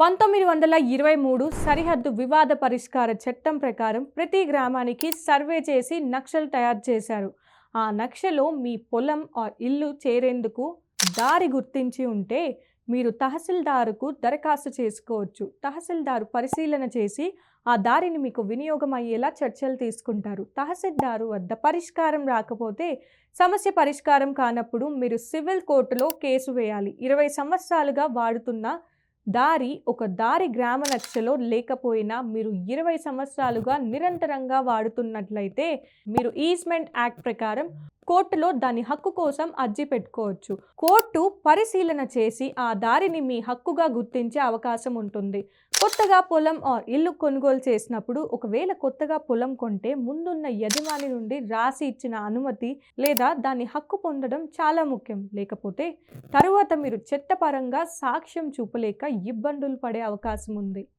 పంతొమ్మిది వందల ఇరవై మూడు సరిహద్దు వివాద పరిష్కార చట్టం ప్రకారం ప్రతి గ్రామానికి సర్వే చేసి నక్షలు తయారు చేశారు. ఆ నక్షలో మీ పొలం ఆర్ ఇల్లు చేరేందుకు దారి గుర్తించి ఉంటే మీరు తహసీల్దారుకు దరఖాస్తు చేసుకోవచ్చు. తహసీల్దారు పరిశీలన చేసి ఆ దారిని మీకు వినియోగం అయ్యేలా చర్చలు తీసుకుంటారు. తహసీల్దారు వద్ద పరిష్కారం రాకపోతే సమస్య పరిష్కారం కానప్పుడు మీరు సివిల్ కోర్టులో కేసు వేయాలి. ఇరవై సంవత్సరాలుగా వాడుతున్న దారి ఒక దారి గ్రామ నక్షలో లేకపోయినా మీరు ఇరవై సంవత్సరాలుగా నిరంతరంగా వాడుతున్నట్లయితే మీరు ఈస్మెంట్ యాక్ట్ ప్రకారం కోర్టులో దాని హక్కు కోసం అర్జీ పెట్టుకోవచ్చు. కోర్టు పరిశీలన చేసి ఆ దారిని మీ హక్కుగా గుర్తించే అవకాశం ఉంటుంది. కొత్తగా పొలం ఆర్ ఇల్లు కొనుగోలు చేసినప్పుడు ఒకవేళ కొత్తగా పొలం కొంటే ముందున్న యజమాని నుండి రాసి ఇచ్చిన అనుమతి లేదా దాని హక్కు పొందడం చాలా ముఖ్యం. లేకపోతే తరువాత మీరు చట్టపరంగా సాక్ష్యం చూపలేక ఇబ్బందులు పడే అవకాశం ఉంది.